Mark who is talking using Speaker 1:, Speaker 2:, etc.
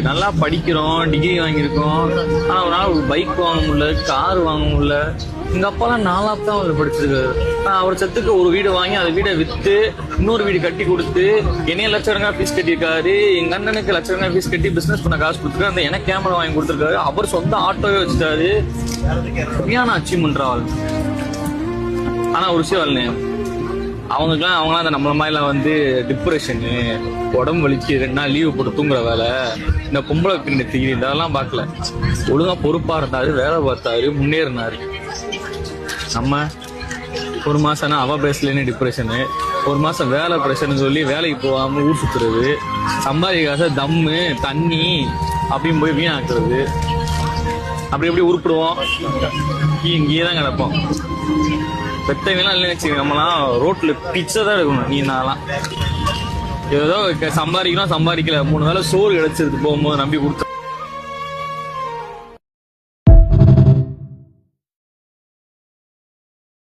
Speaker 1: நல்லா படிக்கிறோம் டிகிரி வாங்கியிருக்கோம். ஆனால் ஒரு நாள் ஒரு பைக் வாங்க முடியல கார் வாங்க முடியல. எங்கள் அப்பாலாம் நாலாப் தான் அவர் படிச்சிருக்காரு. அவர் சத்துக்கு ஒரு வீடு வாங்கி அந்த வீடை விற்று இன்னொரு வீடு கட்டி கொடுத்து என்னைய லட்சக்கணக்கா ஃபீஸ் கட்டியிருக்காரு. எங்கள் அண்ணனுக்கு லட்சக்கணக்கா ஃபீஸ் கட்டி பிஸ்னஸ் பண்ண காசு கொடுத்துருக்காரு அந்த எனக்கு கேமரா வாங்கி கொடுத்துருக்காரு. அவர் சொந்த ஆட்டோவே வச்சுட்டாரு. சரியான அச்சீவ்மெண்ட் ஆள் ஆனால் ஒரு விஷயம் இல்லைண்ணே அவங்களுக்குலாம் அவங்களாம் அந்த நம்மள மாதிரிலாம் வந்து டிப்ரெஷனு உடம்பு வலிக்கு ரெண்டு நாள் லீவு போட்டு தூங்குற வேலை இந்த பொம்பளை பின்ன தீரி இதெல்லாம் பார்க்கல. ஒழுங்காக பொறுப்பாக இருந்தாரு வேலை பார்த்தாரு முன்னேறினாரு. நம்ம ஒரு மாசம்னா அவ பேசலன்னு டிப்ரெஷனு ஒரு மாசம் வேலை பிரச்சனை சொல்லி வேலைக்கு போகாம ஊர் சுத்துறது சம்பாதிக்காச தம்மு தண்ணி அப்படின்னு போய் வீணாக்குறது அப்படி எப்படி உருப்பிடுவோம். இங்கேயே தான் கிடப்போம். பெத்தவங்களாம் இல்லைன்னு வச்சுக்கோங்க. நம்மலாம் ரோட்ல பிச்சை தான் எடுக்கணும் நீ நான்லாம். ஏதோ சம்பாதிக்கிறோம் சம்பாதிக்கணும் சம்பாதிக்கல. மூணு வேலை சோறு கிடைச்சிருக்கு போகும்போது நம்பி கொடுத்து